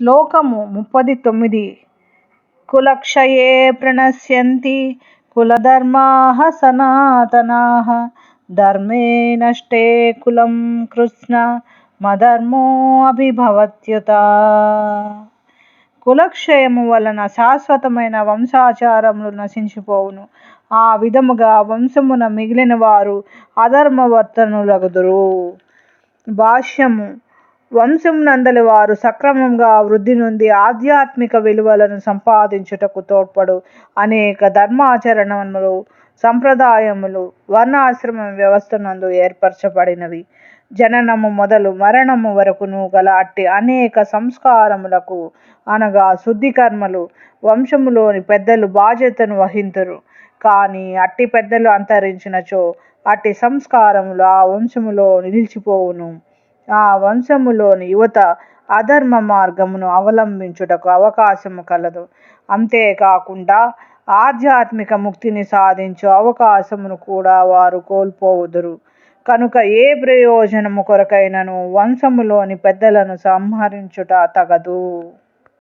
శ్లోకము ముప్పది తొమ్మిది. కులక్షయే ప్రణశ్యంతి కులధర్మా సనాతనా ధర్మే నష్టే కులం కృష్ణ మధర్మో అభిభవత్యుత. కులక్షయము వలన శాశ్వతమైన వంశాచారములు నశించిపోవును. ఆ విధముగా వంశమున మిగిలిన వారు అధర్మవర్తనులగుదురు. భాష్యము వంశం నందలి వారు సక్రమంగా వృద్ధి నుండి ఆధ్యాత్మిక విలువలను సంపాదించుటకు తోడ్పడు. అనేక ధర్మాచరణములు సంప్రదాయములు వర్ణాశ్రమ వ్యవస్థనందు ఏర్పరచబడినవి. జననము మొదలు మరణము వరకును గల అట్టి అనేక సంస్కారములకు అనగా శుద్ధి కర్మలు వంశములోని పెద్దలు బాధ్యతను వహింతురు. కానీ అట్టి పెద్దలు అంతరించినచో అట్టి సంస్కారములు ఆ వంశములో నిలిచిపోవును. ఆ వంశములోని యువత అధర్మ మార్గమును అవలంబించుటకు అవకాశము కలదు. అంతేకాకుండా ఆధ్యాత్మిక ముక్తిని సాధించు అవకాశమును కూడా వారు కోల్పోవుదురు. కనుక ఏ ప్రయోజనము కొరకైనను వంశములోని పెద్దలను సంహరించుట తగదు.